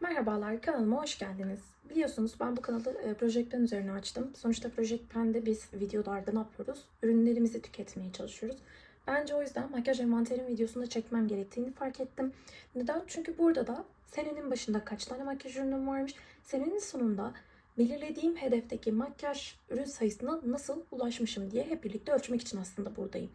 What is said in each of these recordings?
Merhabalar, kanalıma hoş geldiniz. Biliyorsunuz ben bu kanalı e, Project Pen üzerine açtım. Sonuçta Project Pen'de biz videolarda ne yapıyoruz? Ürünlerimizi tüketmeye çalışıyoruz. Bence o yüzden makyaj envanterim videosunu da çekmem gerektiğini fark ettim. Neden? Çünkü burada da senenin başında kaç tane makyaj ürünüm varmış, senenin sonunda belirlediğim hedefteki makyaj ürün sayısına nasıl ulaşmışım diye hep birlikte ölçmek için aslında buradayım.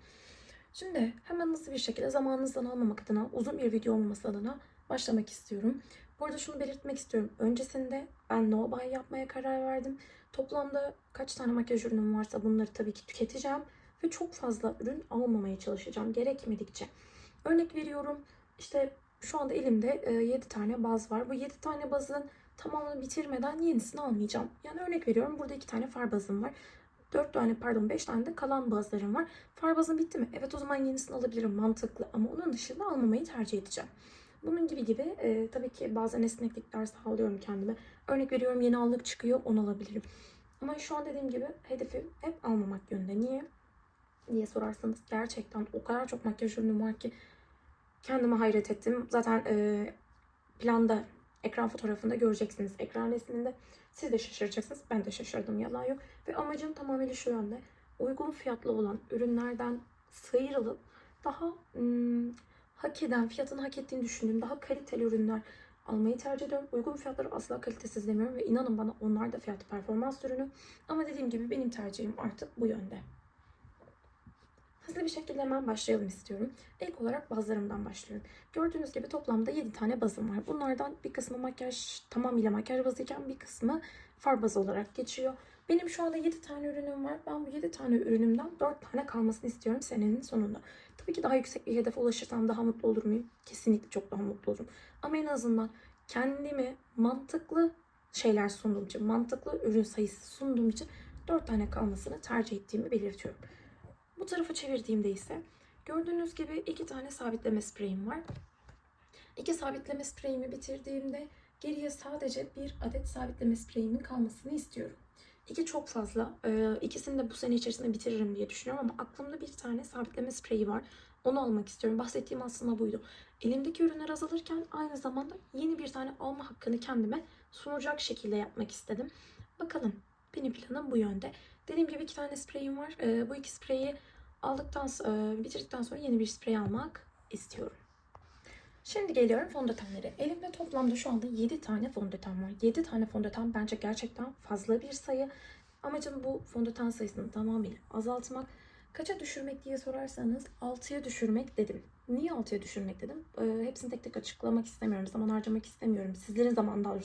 Şimdi hemen hızlı bir şekilde zamanınızdan almamak adına, uzun bir video olmaması adına başlamak istiyorum. Bu arada şunu belirtmek istiyorum. Öncesinde ben no buy yapmaya karar verdim. Toplamda kaç tane makyaj ürünüm varsa bunları tabii ki tüketeceğim. Ve çok fazla ürün almamaya çalışacağım gerekmedikçe. Örnek veriyorum işte şu anda elimde 7 tane baz var. Bu 7 tane bazın tamamını bitirmeden yenisini almayacağım. Yani örnek veriyorum burada 2 tane far bazım var. 4 tane pardon 5 tane de kalan bazlarım var. Far bazım bitti mi? Evet o zaman yenisini alabilirim mantıklı ama onun dışında almamayı tercih edeceğim. Bunun gibi gibi e, tabii ki bazen esneklikler sağlıyorum kendime. Örnek veriyorum yeni allık çıkıyor onu alabilirim. Ama şu an dediğim gibi hedefim hep almamak yönünde. Niye? diye sorarsanız gerçekten o kadar çok makyaj ürünüm var ki kendime hayret ettim. Zaten e, planda ekran fotoğrafında göreceksiniz ekran resminde. Siz de şaşıracaksınız. Ben de şaşırdım yalan yok. Ve amacım tamamıyla şu yönde. Uygun fiyatlı olan ürünlerden sıyrılıp daha ım, hak eden, fiyatını hak ettiğini düşündüğüm daha kaliteli ürünler almayı tercih ediyorum. Uygun fiyatları asla kalitesiz demiyorum ve inanın bana onlar da fiyat performans ürünü. Ama dediğim gibi benim tercihim artık bu yönde. Hızlı bir şekilde hemen başlayalım istiyorum. İlk olarak bazlarımdan başlıyorum. Gördüğünüz gibi toplamda 7 tane bazım var. Bunlardan bir kısmı makyaj, tamamıyla makyaj bazı iken bir kısmı far bazı olarak geçiyor. Benim şu anda 7 tane ürünüm var. Ben bu 7 tane ürünümden 4 tane kalmasını istiyorum senenin sonunda. Tabii ki daha yüksek bir hedefe ulaşırsam daha mutlu olur muyum? Kesinlikle çok daha mutlu olurum. Ama en azından kendime mantıklı şeyler sunduğum için, mantıklı ürün sayısı sunduğum için 4 tane kalmasını tercih ettiğimi belirtiyorum. Bu tarafa çevirdiğimde ise gördüğünüz gibi iki tane sabitleme spreyim var. İki sabitleme spreyimi bitirdiğimde geriye sadece bir adet sabitleme spreyimin kalmasını istiyorum. İki çok fazla. Ee, ikisini de bu sene içerisinde bitiririm diye düşünüyorum ama aklımda bir tane sabitleme spreyi var. Onu almak istiyorum. Bahsettiğim aslında buydu. Elimdeki ürünler azalırken aynı zamanda yeni bir tane alma hakkını kendime sunacak şekilde yapmak istedim. Bakalım benim planım bu yönde. Dediğim gibi iki tane spreyim var. Ee, bu iki spreyi aldıktan e, bitirdikten sonra yeni bir sprey almak istiyorum. Şimdi geliyorum fondötenlere. Elimde toplamda şu anda 7 tane fondöten var. 7 tane fondöten bence gerçekten fazla bir sayı. Amacım bu fondöten sayısını tamamıyla azaltmak. Kaça düşürmek diye sorarsanız 6'ya düşürmek dedim. Niye 6'ya düşürmek dedim? Ee, hepsini tek tek açıklamak istemiyorum. Zaman harcamak istemiyorum. Sizlerin zamanında daha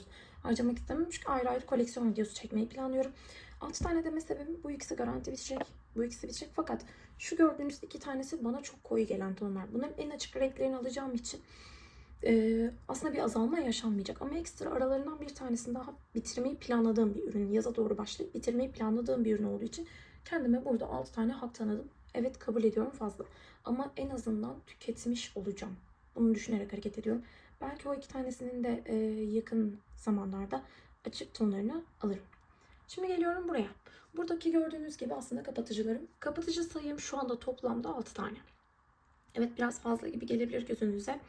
harcamak istemiyorum. Çünkü ayrı ayrı koleksiyon videosu çekmeyi planlıyorum. 6 tane deme sebebim bu ikisi garanti bitecek. Bu ikisi bitecek. Fakat şu gördüğünüz iki tanesi bana çok koyu gelen tonlar. Bunların en açık renklerini alacağım için e, aslında bir azalma yaşanmayacak. Ama ekstra aralarından bir tanesini daha bitirmeyi planladığım bir ürün. Yaza doğru başlayıp bitirmeyi planladığım bir ürün olduğu için kendime burada 6 tane hak tanıdım. Evet kabul ediyorum fazla. Ama en azından tüketmiş olacağım. Bunu düşünerek hareket ediyorum. Belki o iki tanesinin de e, yakın zamanlarda açık tonlarını alırım. Şimdi geliyorum buraya. Buradaki gördüğünüz gibi aslında kapatıcılarım. Kapatıcı sayım şu anda toplamda 6 tane. Evet biraz fazla gibi gelebilir gözünüze.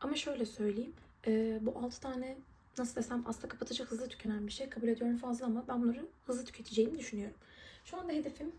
Ama şöyle söyleyeyim. E, bu 6 tane nasıl desem aslında kapatıcı hızlı tükenen bir şey. Kabul ediyorum fazla ama ben bunları hızlı tüketeceğimi düşünüyorum. Şu anda hedefim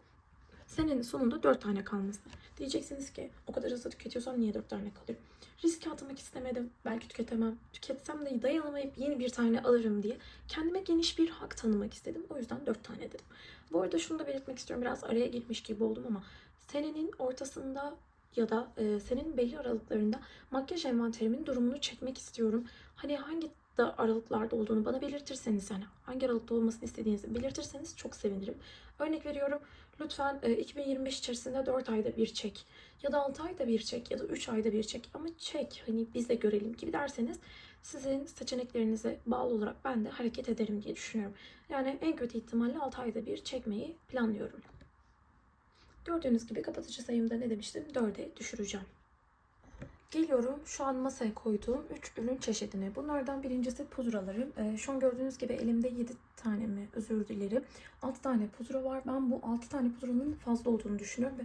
senenin sonunda 4 tane kalması. Diyeceksiniz ki o kadar hızlı tüketiyorsam niye 4 tane kalıyor? Risk atmak istemedim. Belki tüketemem. Tüketsem de dayanamayıp yeni bir tane alırım diye. Kendime geniş bir hak tanımak istedim. O yüzden 4 tane dedim. Bu arada şunu da belirtmek istiyorum. Biraz araya girmiş gibi oldum ama senenin ortasında ya da e, senin belli aralıklarında makyaj envanterimin durumunu çekmek istiyorum. Hani hangi da aralıklarda olduğunu bana belirtirseniz yani hangi aralıkta olmasını istediğinizi belirtirseniz çok sevinirim. Örnek veriyorum lütfen e, 2025 içerisinde 4 ayda bir çek ya da 6 ayda bir çek ya da 3 ayda bir çek ama çek hani biz de görelim gibi derseniz sizin seçeneklerinize bağlı olarak ben de hareket ederim diye düşünüyorum. Yani en kötü ihtimalle 6 ayda bir çekmeyi planlıyorum. Gördüğünüz gibi kapatıcı sayımda ne demiştim? 4'e düşüreceğim. Geliyorum şu an masaya koyduğum 3 ürün çeşidine. Bunlardan birincisi pudralarım. Ee, şu an gördüğünüz gibi elimde 7 tane mi özür dilerim. 6 tane pudra var. Ben bu 6 tane pudranın fazla olduğunu düşünüyorum ve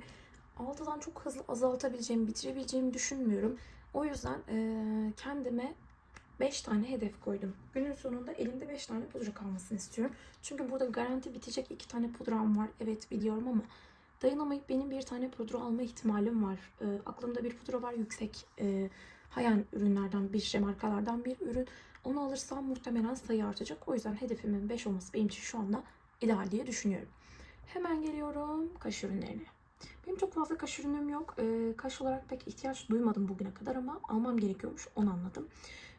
6'dan çok hızlı azaltabileceğimi, bitirebileceğimi düşünmüyorum. O yüzden e, kendime 5 tane hedef koydum. Günün sonunda elimde 5 tane pudra kalmasını istiyorum. Çünkü burada garanti bitecek 2 tane pudram var. Evet biliyorum ama dayanamayıp benim bir tane pudra alma ihtimalim var. E, aklımda bir pudra var yüksek e, hayan ürünlerden bir şey markalardan bir ürün. Onu alırsam muhtemelen sayı artacak. O yüzden hedefimin 5 olması benim için şu anda ideal diye düşünüyorum. Hemen geliyorum kaş ürünlerine. Benim çok fazla kaş ürünüm yok. Ee, kaş olarak pek ihtiyaç duymadım bugüne kadar ama almam gerekiyormuş onu anladım.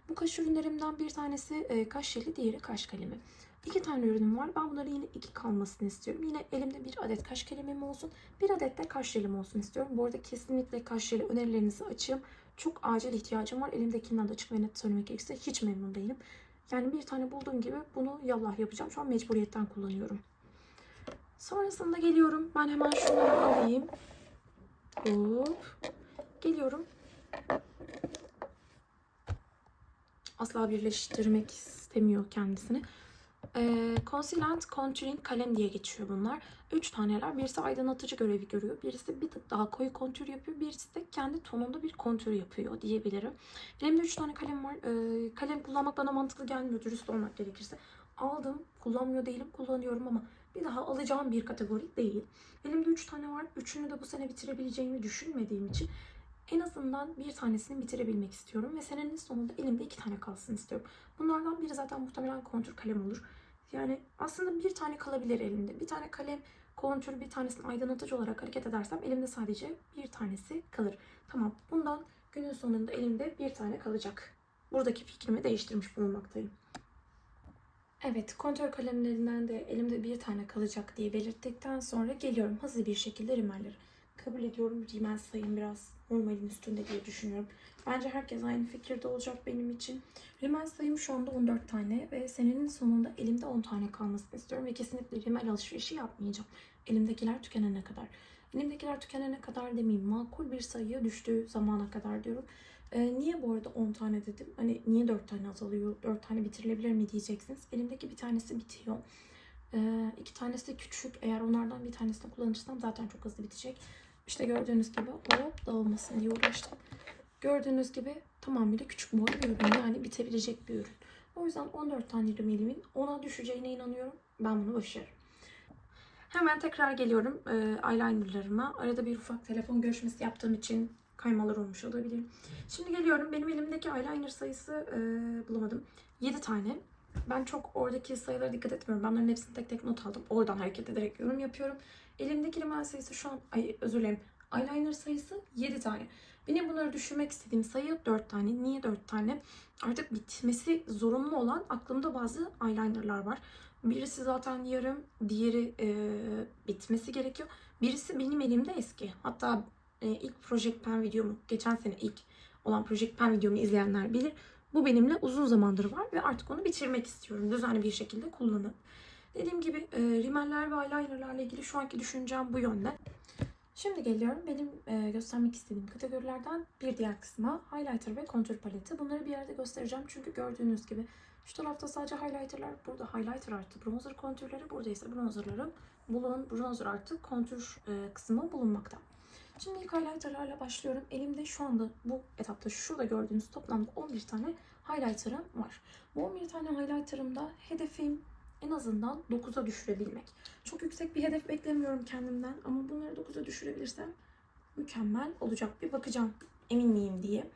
Bu kaş ürünlerimden bir tanesi e, kaş jeli, diğeri kaş kalemi. İki tane ürünüm var. Ben bunları yine iki kalmasını istiyorum. Yine elimde bir adet kaş kalemim olsun. Bir adet de kaş jelim olsun istiyorum. Bu arada kesinlikle kaş jeli önerilerinizi açığım. Çok acil ihtiyacım var. Elimdekinden de açık ve net söylemek gerekirse hiç memnun değilim. Yani bir tane bulduğum gibi bunu yallah yapacağım. Şu an mecburiyetten kullanıyorum. Sonrasında geliyorum. Ben hemen şunları alayım. Hop. Geliyorum. Asla birleştirmek istemiyor kendisini. Ee, Concealant Contouring kalem diye geçiyor bunlar. Üç taneler. Birisi aydınlatıcı görevi görüyor. Birisi bir tık daha koyu kontür yapıyor. Birisi de kendi tonunda bir kontür yapıyor diyebilirim. Elimde üç tane kalem var. Ee, kalem kullanmak bana mantıklı gelmiyor dürüst olmak gerekirse. Aldım. Kullanmıyor değilim. Kullanıyorum ama bir daha alacağım bir kategori değil. Elimde üç tane var. Üçünü de bu sene bitirebileceğimi düşünmediğim için en azından bir tanesini bitirebilmek istiyorum ve senenin sonunda elimde iki tane kalsın istiyorum. Bunlardan biri zaten muhtemelen kontür kalem olur. Yani aslında bir tane kalabilir elimde. Bir tane kalem kontür, bir tanesini aydınlatıcı olarak hareket edersem elimde sadece bir tanesi kalır. Tamam bundan günün sonunda elimde bir tane kalacak. Buradaki fikrimi değiştirmiş bulunmaktayım. Evet, kontör kalemlerinden de elimde bir tane kalacak diye belirttikten sonra geliyorum hızlı bir şekilde rimelleri. Kabul ediyorum rimel sayım biraz normalin üstünde diye düşünüyorum. Bence herkes aynı fikirde olacak benim için. Rimel sayım şu anda 14 tane ve senenin sonunda elimde 10 tane kalmasını istiyorum ve kesinlikle rimel alışverişi yapmayacağım. Elimdekiler tükenene kadar. Elimdekiler tükenene kadar demeyeyim makul bir sayıya düştüğü zamana kadar diyorum. Ee, niye bu arada 10 tane dedim? Hani niye 4 tane azalıyor? 4 tane bitirilebilir mi diyeceksiniz. Elimdeki bir tanesi bitiyor. Ee, iki tanesi de küçük. Eğer onlardan bir tanesini kullanırsam zaten çok hızlı bitecek. İşte gördüğünüz gibi hop dağılmasın diye uğraştım. Gördüğünüz gibi tamamıyla küçük boy bir ürün. Yani bitebilecek bir ürün. O yüzden 14 tane rimelimin 10'a düşeceğine inanıyorum. Ben bunu başarırım. Hemen tekrar geliyorum e, eyelinerlarıma. Arada bir ufak telefon görüşmesi yaptığım için kaymalar olmuş olabilir. Şimdi geliyorum. Benim elimdeki eyeliner sayısı e, bulamadım. 7 tane. Ben çok oradaki sayılara dikkat etmiyorum. Ben bunların hepsini tek tek not aldım. Oradan hareket ederek yorum yapıyorum. Elimdeki rimel sayısı şu an, ay özür dilerim. Eyeliner sayısı 7 tane. Benim bunları düşürmek istediğim sayı 4 tane. Niye 4 tane? Artık bitmesi zorunlu olan aklımda bazı eyelinerlar var. Birisi zaten yarım, diğeri e, bitmesi gerekiyor. Birisi benim elimde eski. Hatta e, ilk Project Pen videomu, geçen sene ilk olan Project Pen videomu izleyenler bilir. Bu benimle uzun zamandır var ve artık onu bitirmek istiyorum. Düzenli bir şekilde kullanıp. Dediğim gibi e, rimeller ve eyelinerlarla ilgili şu anki düşüncem bu yönde. Şimdi geliyorum benim e, göstermek istediğim kategorilerden bir diğer kısma highlighter ve kontür paleti. Bunları bir yerde göstereceğim çünkü gördüğünüz gibi şu tarafta sadece highlighterlar, burada highlighter artı bronzer kontürleri, burada ise bronzerların bulun, bronzer artı kontür e, kısmı bulunmakta. Şimdi ilk highlighterlarla başlıyorum. Elimde şu anda bu etapta şurada gördüğünüz toplamda 11 tane highlighter'ım var. Bu 11 tane highlighter'ımda hedefim en azından 9'a düşürebilmek. Çok yüksek bir hedef beklemiyorum kendimden ama bunları 9'a düşürebilirsem mükemmel olacak. Bir bakacağım emin miyim diye.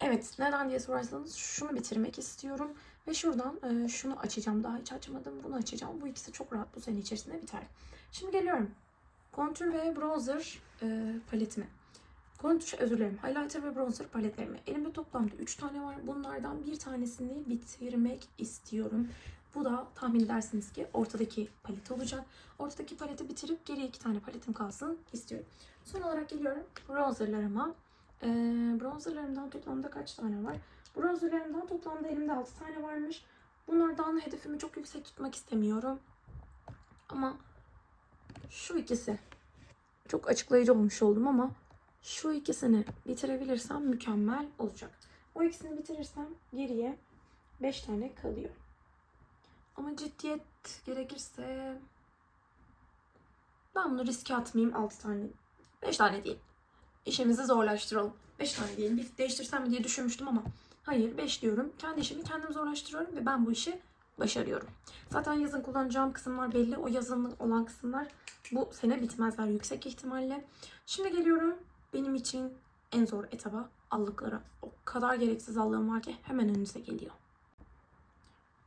Evet neden diye sorarsanız şunu bitirmek istiyorum. Ve şuradan e, şunu açacağım. Daha hiç açmadım. Bunu açacağım. Bu ikisi çok rahat bu sene içerisinde biter. Şimdi geliyorum. Kontür ve bronzer e, paletime. Kontür, özür dilerim. Highlighter ve bronzer paletlerime. Elimde toplamda 3 tane var. Bunlardan bir tanesini bitirmek istiyorum. Bu da tahmin edersiniz ki ortadaki palet olacak. Ortadaki paleti bitirip geriye iki tane paletim kalsın istiyorum. Son olarak geliyorum bronzerlarıma. Ee, bronzerlarımdan toplamda kaç tane var? Bronzerlarımdan toplamda elimde 6 tane varmış. Bunlardan hedefimi çok yüksek tutmak istemiyorum. Ama şu ikisi çok açıklayıcı olmuş oldum ama şu ikisini bitirebilirsem mükemmel olacak. O ikisini bitirirsem geriye 5 tane kalıyor. Ama ciddiyet gerekirse ben bunu riske atmayayım 6 tane. 5 tane değil. İşimizi zorlaştıralım. 5 tane diyelim. Bir değiştirsem diye düşünmüştüm ama Hayır 5 diyorum. Kendi işimi kendim zorlaştırıyorum ve ben bu işi başarıyorum. Zaten yazın kullanacağım kısımlar belli. O yazın olan kısımlar bu sene bitmezler yüksek ihtimalle. Şimdi geliyorum benim için en zor etaba allıklara. O kadar gereksiz allığım var ki hemen önünüze geliyor.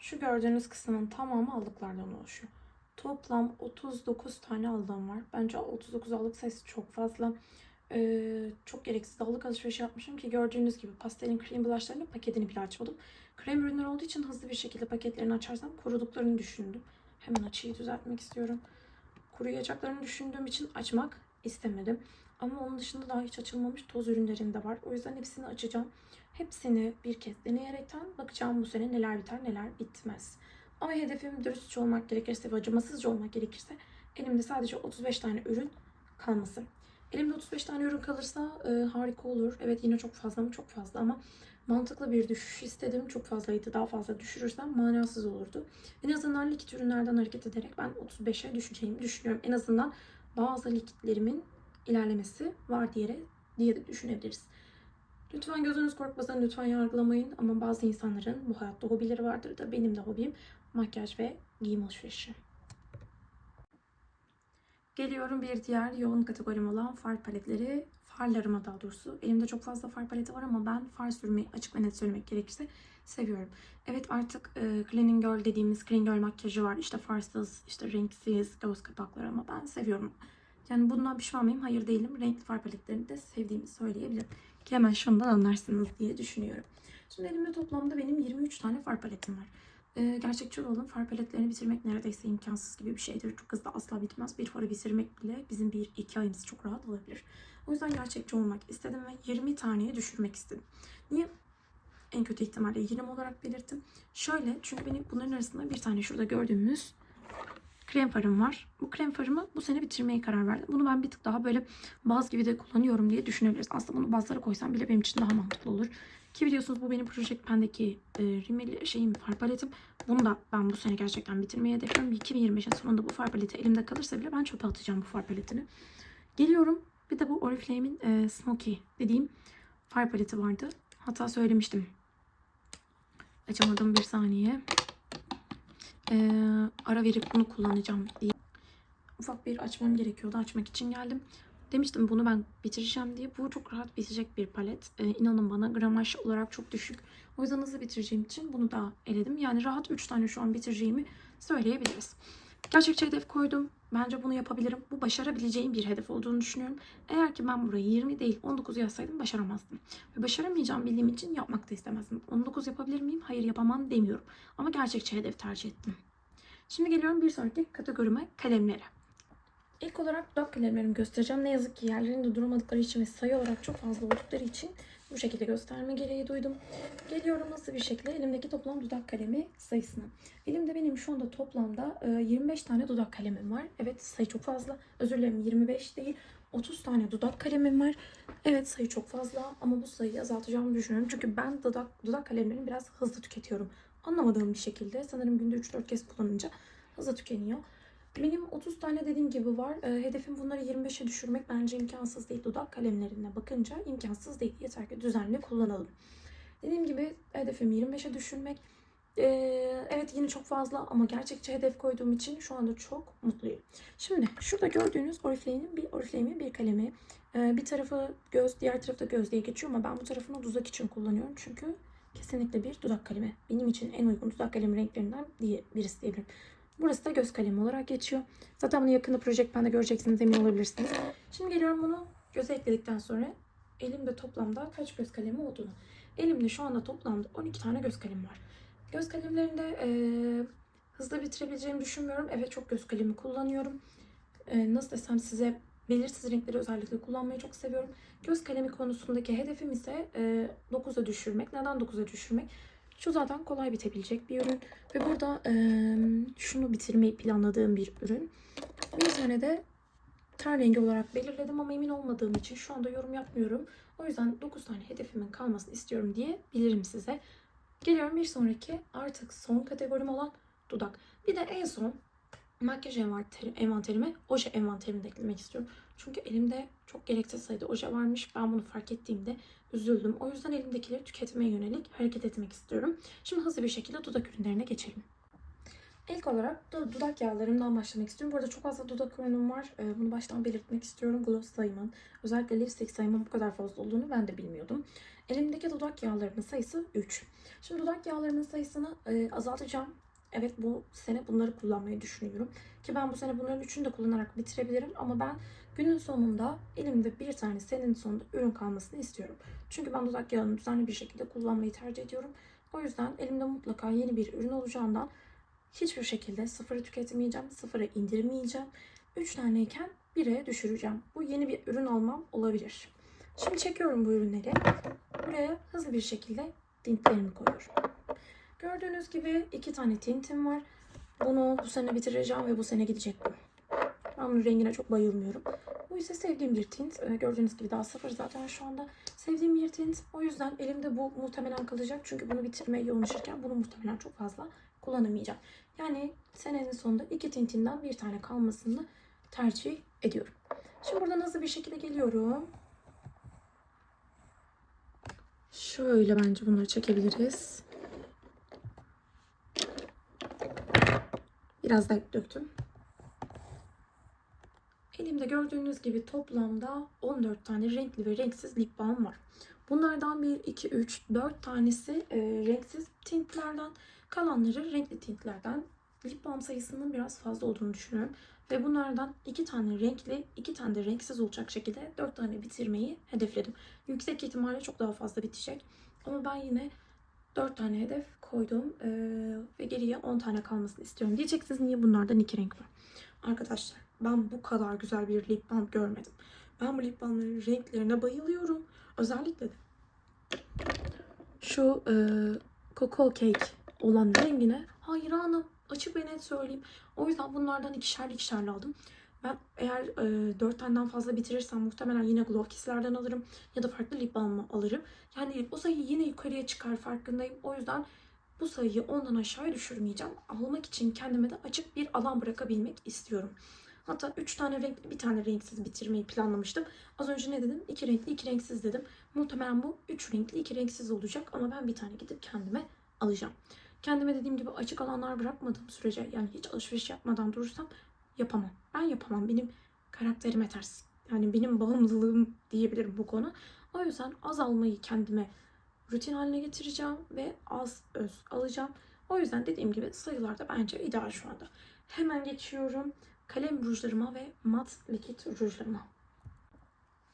Şu gördüğünüz kısmın tamamı allıklardan oluşuyor. Toplam 39 tane aldığım var. Bence 39 allık sayısı çok fazla. Ee, çok gereksiz allık alışveriş yapmışım ki gördüğünüz gibi pastelin krem blushlarının paketini bile açmadım. Krem ürünler olduğu için hızlı bir şekilde paketlerini açarsam kuruduklarını düşündüm. Hemen açıyı düzeltmek istiyorum. Kuruyacaklarını düşündüğüm için açmak istemedim. Ama onun dışında daha hiç açılmamış toz ürünlerim de var. O yüzden hepsini açacağım. Hepsini bir kez deneyerekten bakacağım bu sene neler biter neler bitmez. Ama hedefim dürüstçe olmak gerekirse ve acımasızca olmak gerekirse elimde sadece 35 tane ürün kalması. Elimde 35 tane ürün kalırsa e, harika olur. Evet yine çok fazla mı? Çok fazla ama mantıklı bir düşüş istedim. Çok fazlaydı. Daha fazla düşürürsem manasız olurdu. En azından likit ürünlerden hareket ederek ben 35'e düşeceğimi düşünüyorum. En azından bazı likitlerimin ilerlemesi var diye, diye de düşünebiliriz. Lütfen gözünüz korkmasın, lütfen yargılamayın. Ama bazı insanların bu hayatta hobileri vardır da benim de hobim makyaj ve giyim alışverişi. Geliyorum bir diğer yoğun kategorim olan far paletleri. Farlarıma daha doğrusu. Elimde çok fazla far paleti var ama ben far sürmeyi açık ve net söylemek gerekirse seviyorum. Evet artık e, cleaning girl dediğimiz clean girl makyajı var. İşte farsız, işte renksiz göz kapakları ama ben seviyorum. Yani bundan pişman mıyım? Hayır değilim. Renkli far paletlerini de sevdiğimi söyleyebilirim. Ki hemen şundan anlarsınız diye düşünüyorum. Şimdi elimde toplamda benim 23 tane far paletim var. Ee, gerçekçi olalım. Far paletlerini bitirmek neredeyse imkansız gibi bir şeydir. Çok hızlı asla bitmez. Bir farı bitirmek bile bizim bir iki ayımız çok rahat alabilir. O yüzden gerçekçi olmak istedim ve 20 taneye düşürmek istedim. Niye? En kötü ihtimalle 20 olarak belirttim. Şöyle çünkü benim bunların arasında bir tane şurada gördüğümüz krem farım var. Bu krem farımı bu sene bitirmeye karar verdim. Bunu ben bir tık daha böyle baz gibi de kullanıyorum diye düşünebiliriz. Aslında bunu bazlara koysam bile benim için daha mantıklı olur. Ki biliyorsunuz bu benim Project Pen'deki e, rimeli şeyim far paletim. Bunu da ben bu sene gerçekten bitirmeye hedefliyorum. 2025'in sonunda bu far paleti elimde kalırsa bile ben çöpe atacağım bu far paletini. Geliyorum. Bir de bu Oriflame'in e, Smoky dediğim far paleti vardı. Hatta söylemiştim. Açamadım bir saniye. E, ara verip bunu kullanacağım diye. Ufak bir açmam gerekiyordu. Açmak için geldim. Demiştim bunu ben bitireceğim diye. Bu çok rahat bitecek bir palet. Ee, inanın bana gramaj olarak çok düşük. O yüzden hızlı bitireceğim için bunu da eledim. Yani rahat 3 tane şu an bitireceğimi söyleyebiliriz. Gerçekçi hedef koydum. Bence bunu yapabilirim. Bu başarabileceğim bir hedef olduğunu düşünüyorum. Eğer ki ben burayı 20 değil 19 yazsaydım başaramazdım. Ve başaramayacağım bildiğim için yapmak da istemezdim. 19 yapabilir miyim? Hayır yapamam demiyorum. Ama gerçekçi hedef tercih ettim. Şimdi geliyorum bir sonraki kategorime kalemlere. İlk olarak dudak kalemlerimi göstereceğim. Ne yazık ki yerlerinde duramadıkları için ve sayı olarak çok fazla oldukları için bu şekilde gösterme gereği duydum. Geliyorum hızlı bir şekilde elimdeki toplam dudak kalemi sayısına. Elimde benim şu anda toplamda e, 25 tane dudak kalemim var. Evet sayı çok fazla. Özür dilerim 25 değil. 30 tane dudak kalemim var. Evet sayı çok fazla ama bu sayıyı azaltacağımı düşünüyorum. Çünkü ben dudak, dudak kalemlerini biraz hızlı tüketiyorum. Anlamadığım bir şekilde sanırım günde 3-4 kez kullanınca hızlı tükeniyor. Benim 30 tane dediğim gibi var. E, hedefim bunları 25'e düşürmek bence imkansız değil. Dudak kalemlerine bakınca imkansız değil. Yeter ki düzenli kullanalım. Dediğim gibi hedefim 25'e düşürmek. E, evet yine çok fazla ama gerçekçi hedef koyduğum için şu anda çok mutluyum. Şimdi şurada gördüğünüz Oriflame'in bir Oriflame'in bir kalemi. E, bir tarafı göz, diğer tarafı da göz diye geçiyor ama ben bu tarafını dudak için kullanıyorum. Çünkü kesinlikle bir dudak kalemi. Benim için en uygun dudak kalemi renklerinden diye birisi diyebilirim. Burası da göz kalemi olarak geçiyor. Zaten bunu yakında Project Pen'de göreceksiniz emin olabilirsiniz. Şimdi geliyorum bunu göze ekledikten sonra elimde toplamda kaç göz kalemi olduğunu. Elimde şu anda toplamda 12 tane göz kalemi var. Göz kalemlerinde e, hızlı bitirebileceğimi düşünmüyorum. Evet çok göz kalemi kullanıyorum. E, nasıl desem size belirsiz renkleri özellikle kullanmayı çok seviyorum. Göz kalemi konusundaki hedefim ise e, 9'a düşürmek. Neden 9'a düşürmek? Şu zaten kolay bitebilecek bir ürün. Ve burada e, şunu bitirmeyi planladığım bir ürün. Bir tane de ten rengi olarak belirledim ama emin olmadığım için şu anda yorum yapmıyorum. O yüzden 9 tane hedefimin kalmasını istiyorum diye bilirim size. Geliyorum bir sonraki artık son kategorim olan dudak. Bir de en son makyaj envanteri, envanterime oje envanterimi de eklemek istiyorum. Çünkü elimde çok gereksiz sayıda oje varmış. Ben bunu fark ettiğimde üzüldüm. O yüzden elimdekileri tüketmeye yönelik hareket etmek istiyorum. Şimdi hızlı bir şekilde dudak ürünlerine geçelim. İlk olarak da dudak yağlarımdan başlamak istiyorum. Bu arada çok fazla dudak ürünüm var. Ee, Bunu baştan belirtmek istiyorum. Gloss sayımın, özellikle lipstick sayımın bu kadar fazla olduğunu ben de bilmiyordum. Elimdeki dudak yağlarının sayısı 3. Şimdi dudak yağlarının sayısını e, azaltacağım. Evet bu sene bunları kullanmayı düşünüyorum. Ki ben bu sene bunların üçünü de kullanarak bitirebilirim. Ama ben günün sonunda elimde bir tane senenin sonunda ürün kalmasını istiyorum. Çünkü ben dudak yağını düzenli bir şekilde kullanmayı tercih ediyorum. O yüzden elimde mutlaka yeni bir ürün olacağından hiçbir şekilde sıfırı tüketmeyeceğim, sıfıra indirmeyeceğim. 3 taneyken 1'e düşüreceğim. Bu yeni bir ürün almam olabilir. Şimdi çekiyorum bu ürünleri. Buraya hızlı bir şekilde tintlerimi koyuyorum. Gördüğünüz gibi iki tane tintim var. Bunu bu sene bitireceğim ve bu sene gidecek bu. Ben bunun rengine çok bayılmıyorum. Bu ise sevdiğim bir tint. Ee, Gördüğünüz gibi daha sıfır zaten şu anda. Sevdiğim bir tint. O yüzden elimde bu muhtemelen kalacak. Çünkü bunu bitirmeye yoğunlaşırken bunu muhtemelen çok fazla kullanamayacağım. Yani senenin sonunda iki tintinden bir tane kalmasını tercih ediyorum. Şimdi buradan hızlı bir şekilde geliyorum. Şöyle bence bunları çekebiliriz. Biraz da döktüm. Elimde gördüğünüz gibi toplamda 14 tane renkli ve renksiz lip balm var. Bunlardan 1, 2, 3, 4 tanesi e, renksiz tintlerden, kalanları renkli tintlerden. Lip balm sayısının biraz fazla olduğunu düşünüyorum. Ve bunlardan 2 tane renkli, 2 tane de renksiz olacak şekilde 4 tane bitirmeyi hedefledim. Yüksek ihtimalle çok daha fazla bitecek. Ama ben yine 4 tane hedef koydum e, ve geriye 10 tane kalmasını istiyorum. Diyeceksiniz niye bunlardan 2 renk var? Arkadaşlar ben bu kadar güzel bir lip balm görmedim. Ben bu lip balmların renklerine bayılıyorum. Özellikle de şu e, Cocoa Cake olan rengine hayranım. Açık ve net söyleyeyim. O yüzden bunlardan ikişer ikişerli aldım. Ben eğer e, 4 taneden fazla bitirirsem muhtemelen yine Glow Kiss'lerden alırım. Ya da farklı lip balmı alırım. Yani o sayı yine yukarıya çıkar farkındayım. O yüzden bu sayıyı ondan aşağıya düşürmeyeceğim. Almak için kendime de açık bir alan bırakabilmek istiyorum. Hatta 3 tane renkli bir tane renksiz bitirmeyi planlamıştım. Az önce ne dedim? 2 renkli 2 renksiz dedim. Muhtemelen bu 3 renkli 2 renksiz olacak ama ben bir tane gidip kendime alacağım. Kendime dediğim gibi açık alanlar bırakmadığım sürece yani hiç alışveriş yapmadan durursam yapamam. Ben yapamam. Benim karakterime ters. Yani benim bağımlılığım diyebilirim bu konu. O yüzden az almayı kendime rutin haline getireceğim ve az öz alacağım. O yüzden dediğim gibi sayılar da bence ideal şu anda. Hemen geçiyorum kalem rujlarıma ve mat likit rujlarıma.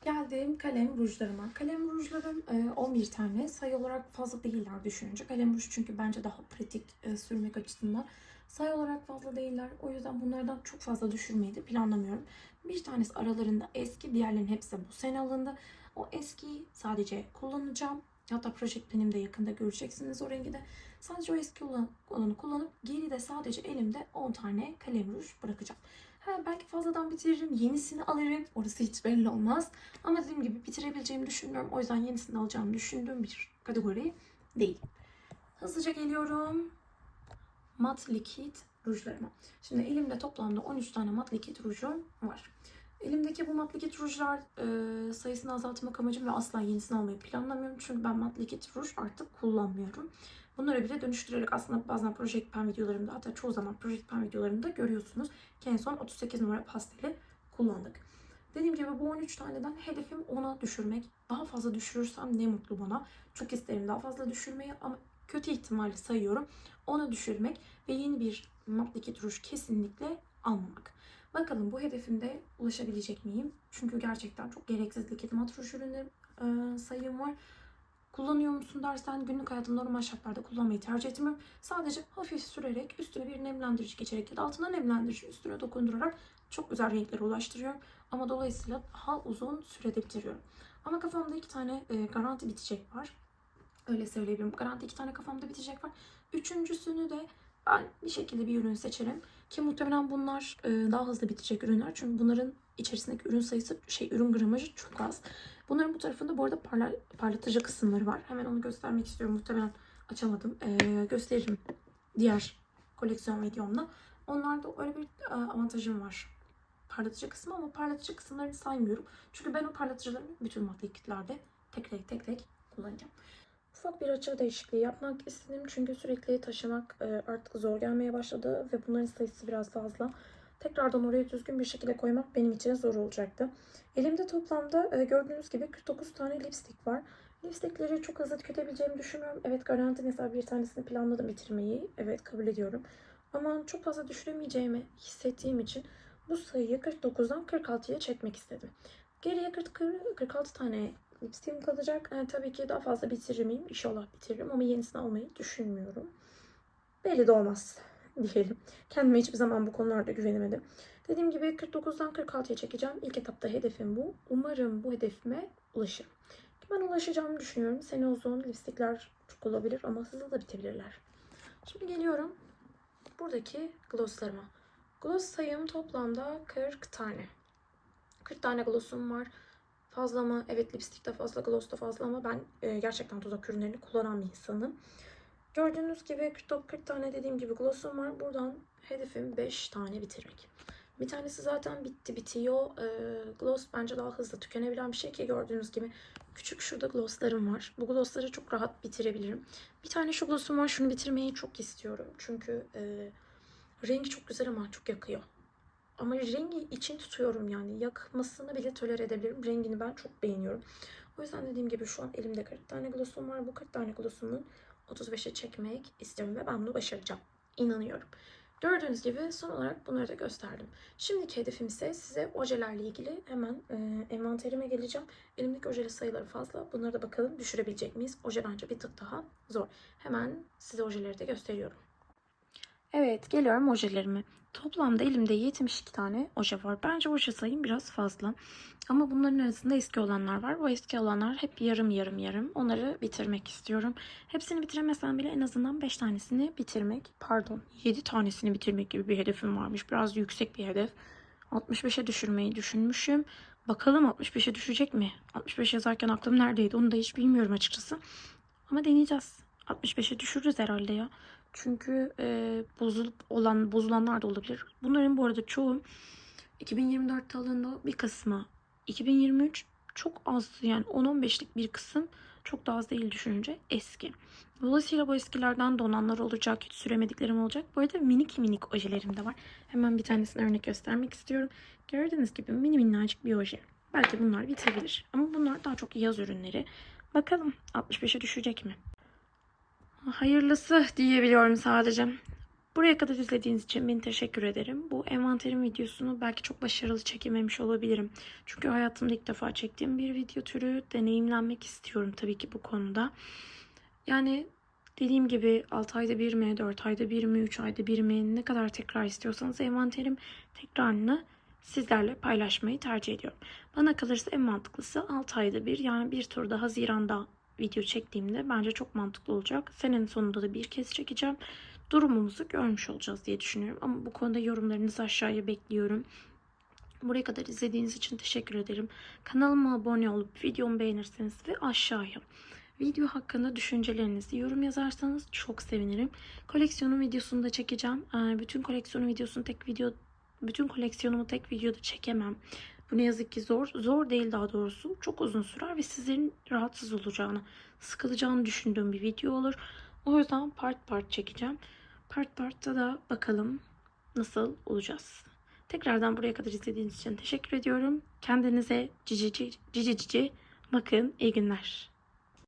Geldim kalem rujlarıma. Kalem rujlarım e, 11 tane. Sayı olarak fazla değiller düşününce. Kalem ruj çünkü bence daha pratik e, sürmek açısından. Sayı olarak fazla değiller. O yüzden bunlardan çok fazla düşürmeyi de planlamıyorum. Bir tanesi aralarında eski, diğerlerinin hepsi bu sene alındı. O eskiyi sadece kullanacağım. Hatta proje planimde yakında göreceksiniz o rengi de. Sadece o eski olan- olanı kullanıp geride sadece elimde 10 tane kalem ruj bırakacağım. Ha, belki fazladan bitiririm, yenisini alırım. Orası hiç belli olmaz. Ama dediğim gibi bitirebileceğimi düşünmüyorum. O yüzden yenisini alacağımı düşündüğüm bir kategori değil. Hızlıca geliyorum. Mat likit rujlarıma. Şimdi elimde toplamda 13 tane mat likit rujum var. Elimdeki bu mat likit rujlar e, sayısını azaltmak amacım ve asla yenisini almayı planlamıyorum. Çünkü ben mat likit ruj artık kullanmıyorum. Bunları bile dönüştürerek aslında bazen Project Pen videolarımda hatta çoğu zaman Project Pen videolarımda görüyorsunuz ki en son 38 numara pasteli kullandık. Dediğim gibi bu 13 taneden hedefim 10'a düşürmek. Daha fazla düşürürsem ne mutlu bana. Çok isterim daha fazla düşürmeyi ama kötü ihtimalle sayıyorum. 10'a düşürmek ve yeni bir mat likit ruj kesinlikle almamak. Bakalım bu hedefimde ulaşabilecek miyim? Çünkü gerçekten çok gereksiz likit mat ruj ürünleri e, sayım var. Kullanıyor musun dersen günlük hayatımda normal şartlarda kullanmayı tercih etmiyorum. Sadece hafif sürerek üstüne bir nemlendirici geçerek ya da altına nemlendirici üstüne dokundurarak çok güzel renklere ulaştırıyorum. Ama dolayısıyla daha uzun sürede bitiriyorum. Ama kafamda iki tane e, garanti bitecek var. Öyle söyleyebilirim. Garanti iki tane kafamda bitecek var. Üçüncüsünü de ben bir şekilde bir ürün seçerim. Ki muhtemelen bunlar e, daha hızlı bitecek ürünler. Çünkü bunların içerisindeki ürün sayısı, şey ürün gramajı çok az. Bunların bu tarafında bu arada parla, parlatıcı kısımları var. Hemen onu göstermek istiyorum. Muhtemelen açamadım. Ee, gösteririm diğer koleksiyon videomda. Onlarda öyle bir e, avantajım var. Parlatıcı kısmı ama parlatıcı kısımlarını saymıyorum. Çünkü ben o parlatıcıları bütün mat likitlerde tek tek tek tek kullanacağım. Ufak bir açı değişikliği yapmak istedim çünkü sürekli taşımak e, artık zor gelmeye başladı ve bunların sayısı biraz fazla. Tekrardan oraya düzgün bir şekilde koymak benim için zor olacaktı. Elimde toplamda e, gördüğünüz gibi 49 tane lipstick var. Lipstickleri çok hızlı tüketebileceğimi düşünmüyorum. Evet garanti mesela bir tanesini planladım bitirmeyi. Evet kabul ediyorum. Ama çok fazla düşüremeyeceğimi hissettiğim için bu sayıyı 49'dan 46'ya çekmek istedim. Geriye 40, 46 tane lipstick'im kalacak. Yani tabii ki daha fazla bitiririm miyim? İnşallah bitiririm ama yenisini almayı düşünmüyorum. Belli de olmaz diyelim. Kendime hiçbir zaman bu konularda güvenemedim. Dediğim gibi 49'dan 46'ya çekeceğim. İlk etapta hedefim bu. Umarım bu hedefime ulaşırım. Ben ulaşacağımı düşünüyorum. Sene uzun lipstickler çok olabilir ama hızlı da bitebilirler. Şimdi geliyorum buradaki glosslarıma. Gloss sayım toplamda 40 tane. 40 tane glossum var. Fazla mı? Evet lipstick de fazla, gloss da fazla ama ben e, gerçekten tuzak ürünlerini kullanan bir insanım. Gördüğünüz gibi 40, 40 tane dediğim gibi glossum var. Buradan hedefim 5 tane bitirmek. Bir tanesi zaten bitti bitiyor. E, gloss bence daha hızlı tükenebilen bir şey ki gördüğünüz gibi küçük şurada glosslarım var. Bu glossları çok rahat bitirebilirim. Bir tane şu glossum var. Şunu bitirmeyi çok istiyorum. Çünkü e, rengi çok güzel ama çok yakıyor. Ama rengi için tutuyorum yani. Yakmasını bile tolere edebilirim. Rengini ben çok beğeniyorum. O yüzden dediğim gibi şu an elimde 40 tane glossum var. Bu 40 tane glossumun 35'e çekmek istiyorum ve ben bunu başaracağım. İnanıyorum. Gördüğünüz gibi son olarak bunları da gösterdim. Şimdiki hedefim ise size ojelerle ilgili hemen e, envanterime geleceğim. Elimdeki ojeli sayıları fazla. Bunları da bakalım düşürebilecek miyiz? Oje bence bir tık daha zor. Hemen size ojeleri de gösteriyorum. Evet geliyorum ojelerime. Toplamda elimde 72 tane oje var. Bence oje sayım biraz fazla. Ama bunların arasında eski olanlar var. Bu eski olanlar hep yarım yarım yarım. Onları bitirmek istiyorum. Hepsini bitiremesem bile en azından 5 tanesini bitirmek. Pardon 7 tanesini bitirmek gibi bir hedefim varmış. Biraz yüksek bir hedef. 65'e düşürmeyi düşünmüşüm. Bakalım 65'e düşecek mi? 65 yazarken aklım neredeydi onu da hiç bilmiyorum açıkçası. Ama deneyeceğiz. 65'e düşürürüz herhalde ya. Çünkü e, bozulup olan bozulanlar da olabilir. Bunların bu arada çoğu 2024 yılında bir kısmı 2023 çok az yani 10-15'lik bir kısım çok da az değil düşününce eski. Dolayısıyla bu eskilerden donanlar olacak, hiç süremediklerim olacak. Bu arada minik minik ojelerim de var. Hemen bir tanesini örnek göstermek istiyorum. Gördüğünüz gibi mini minnacık bir oje. Belki bunlar bitebilir. Ama bunlar daha çok yaz ürünleri. Bakalım 65'e düşecek mi? Hayırlısı diyebiliyorum sadece. Buraya kadar izlediğiniz için bin teşekkür ederim. Bu envanterim videosunu belki çok başarılı çekememiş olabilirim. Çünkü hayatımda ilk defa çektiğim bir video türü deneyimlenmek istiyorum tabii ki bu konuda. Yani dediğim gibi 6 ayda bir mi, 4 ayda bir mi, 3 ayda bir mi ne kadar tekrar istiyorsanız envanterim tekrarını sizlerle paylaşmayı tercih ediyorum. Bana kalırsa en mantıklısı 6 ayda bir yani bir turda Haziran'da video çektiğimde bence çok mantıklı olacak. Senenin sonunda da bir kez çekeceğim. Durumumuzu görmüş olacağız diye düşünüyorum. Ama bu konuda yorumlarınızı aşağıya bekliyorum. Buraya kadar izlediğiniz için teşekkür ederim. Kanalıma abone olup videomu beğenirseniz ve aşağıya video hakkında düşüncelerinizi yorum yazarsanız çok sevinirim. Koleksiyonun videosunu da çekeceğim. Ee, Bütün koleksiyonun videosunu tek video bütün koleksiyonumu tek videoda çekemem. Bu ne yazık ki zor. Zor değil daha doğrusu. Çok uzun sürer ve sizlerin rahatsız olacağını, sıkılacağını düşündüğüm bir video olur. O yüzden part part çekeceğim. Part part'ta da bakalım nasıl olacağız. Tekrardan buraya kadar izlediğiniz için teşekkür ediyorum. Kendinize cici cici cici cici bakın. İyi günler.